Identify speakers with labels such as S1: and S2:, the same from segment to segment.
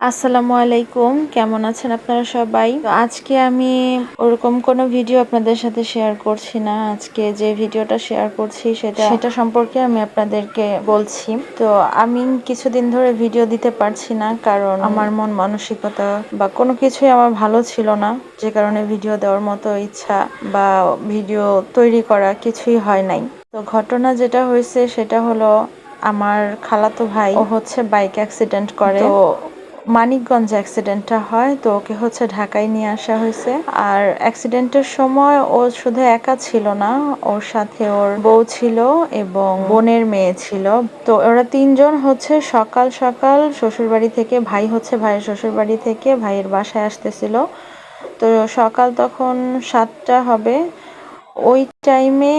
S1: আসসালামু আলাইকুম। কেমন আছেন আপনারা সবাই? আজকে আমি ওরকম কোনো ভিডিও আপনাদের সাথে শেয়ার করছি না। আজকে যে ভিডিওটা শেয়ার করছি সেটা সেটা সম্পর্কে আমি আপনাদেরকে বলছি। তো আমি কিছুদিন ধরে ভিডিও দিতে পারছি না, কারণ আমার মন মানসিকতা বা কোনো কিছুই আমার ভালো ছিল না। যে কারণে ভিডিও দেওয়ার মতো ইচ্ছা বা ভিডিও তৈরি করা কিছুই হয় নাই। তো ঘটনা যেটা হয়েছে সেটা হলো, আমার খালাতো ভাই ও হচ্ছে বাইক অ্যাক্সিডেন্ট করে। তো মানিকগঞ্জ অ্যাক্সিডেন্টটা হয় তো ওকে হচ্ছে ঢাকায় নিয়ে আসা হয়েছে। আর অ্যাক্সিডেন্টের সময় ও শুধু একা ছিল না ওর সাথে ওর বউ ছিল এবং বোনের মেয়ে ছিল। তো ওরা তিনজন হচ্ছে সকাল সকাল শ্বশুরবাড়ি থেকে ভাই হচ্ছে ভাইয়ের শ্বশুরবাড়ি থেকে ভাইয়ের বাসায় আসতেছিল। তো সকাল তখন সাতটা হবে। ওই টাইমে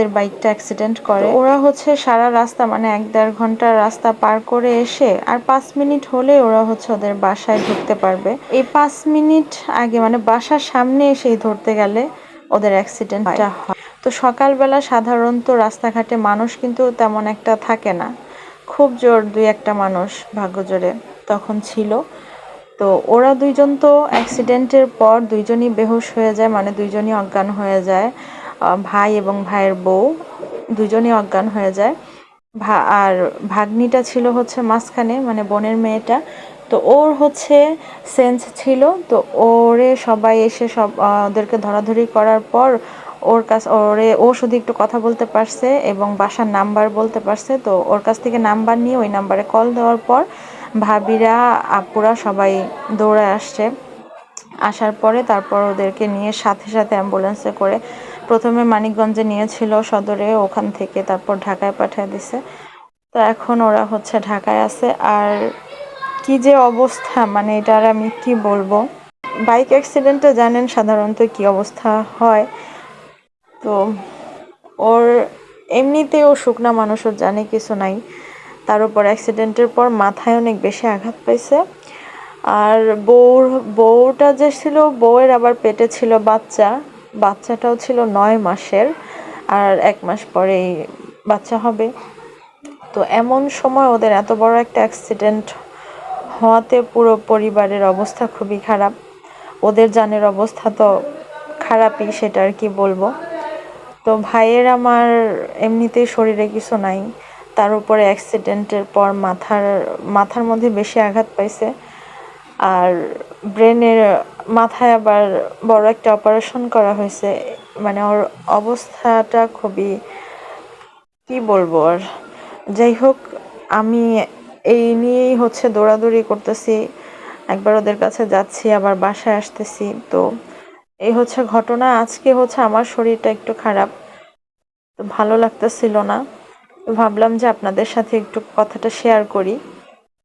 S1: ওদের বাইকটা অ্যাক্সিডেন্ট করে। ওরা হচ্ছে সারা রাস্তা মানে এক দেড় ঘণ্টা রাস্তা পার করে এসে আর পাঁচ মিনিট হলে ওরা হচ্ছে ওদের বাসায় ঢুকতে পারবে। এই পাঁচ মিনিট আগে মানে বাসার সামনে এসেই ধরতে গেলে ওদের অ্যাক্সিডেন্টটা হয়। তো সকালবেলা সাধারণত রাস্তাঘাটে মানুষ কিন্তু তেমন একটা থাকে না। খুব জোর দুই একটা মানুষ ভাগ্যজোরে তখন ছিল। তো ওরা দুইজন তো অ্যাক্সিডেন্টের পর দুইজনই বেহুশ হয়ে যায় মানে দুইজনই অজ্ঞান হয়ে যায়। ভাই এবং ভাইয়ের বউ, দুজনই অজ্ঞান হয়ে যায়। আর ভাগ্নিটা ছিল হচ্ছে মাঝখানে মানে বোনের মেয়েটা। তো ওর হচ্ছে সেন্স ছিল, তো ওরে সবাই এসে সব ওদেরকে ধরাধরি করার পর ওর কাছ, ওরে, ও শুধু একটু কথা বলতে পারছে এবং বাসার নাম্বার বলতে পারছে। তো ওর কাছ থেকে নাম্বার নিয়ে ওই নাম্বারে কল দেওয়ার পর ভাবিরা, আপুরা সবাই দৌড়ে আসছে। আসার পরে তারপর ওদেরকে নিয়ে সাথে সাথে অ্যাম্বুলেন্সে করে প্রথমে মানিকগঞ্জে নিয়েছিল সদরে, ওখান থেকে তারপর ঢাকায় পাঠিয়ে দিছে। তো এখন ওরা হচ্ছে ঢাকায় আছে। আর কি যে অবস্থা মানে এটার আমি কি বলব? বাইক অ্যাক্সিডেন্টে জানেন সাধারণত কি অবস্থা হয়। তো ওর এমনিতেও শুকনা মানুষও জানে কিছু নাই। তার উপর অ্যাক্সিডেন্টের পর মাথায় অনেক বেশি আঘাত পাইছে। আর বউর, বউটা যে ছিল, বউয়ের আবার পেটে ছিল বাচ্চা। বাচ্চাটাও ছিল নয় মাসের আর এক মাস পরেই বাচ্চা হবে। তো এমন সময় ওদের এত বড় একটা অ্যাক্সিডেন্ট হওয়াতে পুরো পরিবারের অবস্থা খুবই খারাপ। ওদের জানের অবস্থা তো খারাপই, সেটা আর কি বলব। তো ভাইয়ের আমার এমনিতেই শরীরে কিছু নাই। তার উপরে অ্যাক্সিডেন্টের পর মাথার মাথার মধ্যে বেশি আঘাত পাইছে। আর ব্রেনের মাথায় আবার বড় একটা অপারেশন করা হয়েছে। মানে ওর অবস্থাটা খুবই, কি বলব আর? যাই হোক, আমি এই নিয়েই হচ্ছে দৌড়াদৌড়ি করতেছি। একবার ওদের কাছে যাচ্ছি, আবার বাসায় আসতেছি। তো এই হচ্ছে ঘটনা। আজকে হচ্ছে আমার শরীরটা একটু খারাপ। তো ভালো লাগতেছিল না। ভাবলাম যে আপনাদের সাথে একটু কথাটা শেয়ার করি।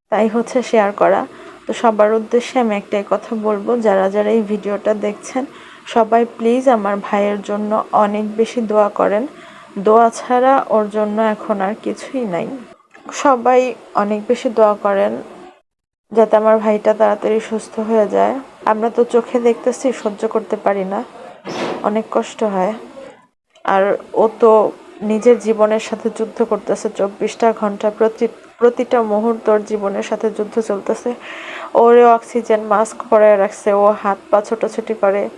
S1: তাই হচ্ছে শেয়ার করা। তো সবার উদ্দেশ্যে আমি একটাই কথা বলব, যারা যারা এই ভিডিওটা দেখছেন, সবাই প্লিজ আমার ভাইয়ের জন্য অনেক বেশি দোয়া করেন। দোয়া ছাড়া ওর জন্য এখন আর কিছুই নাই। সবাই অনেক বেশি দোয়া করেন যাতে আমার ভাইটা তাড়াতাড়ি সুস্থ হয়ে যায়। আমরা তো চোখে দেখতেছি, সহ্য করতে পারি না। অনেক কষ্ট হয়। আর ও তো নিজের জীবনের সাথে যুদ্ধ করতেছে, চব্বিশটা ঘণ্টা প্রতি প্রতিটা মুহূর্তর জীবনের সাথে যুদ্ধ চলতেছে। ওরে অক্সিজেন মাস্ক পরে রাখছে, ও হাত পা ছোটাছুটি করে,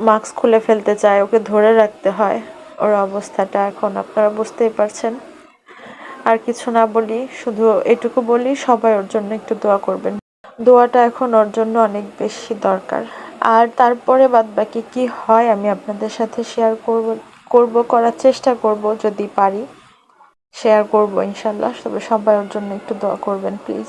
S1: মাস্ক খুলে ফেলতে চায়, ওকে ধরে রাখতে হয়। ওর অবস্থাটা এখন আপনারা বুঝতেই পারছেন। আর কিছু না বলি, শুধু এটুকু বলি, সবাই ওর জন্য একটু দোয়া করবেন। দোয়াটা এখন ওর জন্য অনেক বেশি দরকার। আর তারপরে বাদ বাকি কি হয় আমি আপনাদের সাথে শেয়ার করব করব, করার চেষ্টা করব, যদি পারি শেয়ার করব ইনশাল্লাহ। তবে সবাই ওর জন্য একটু দোয়া করবেন প্লিজ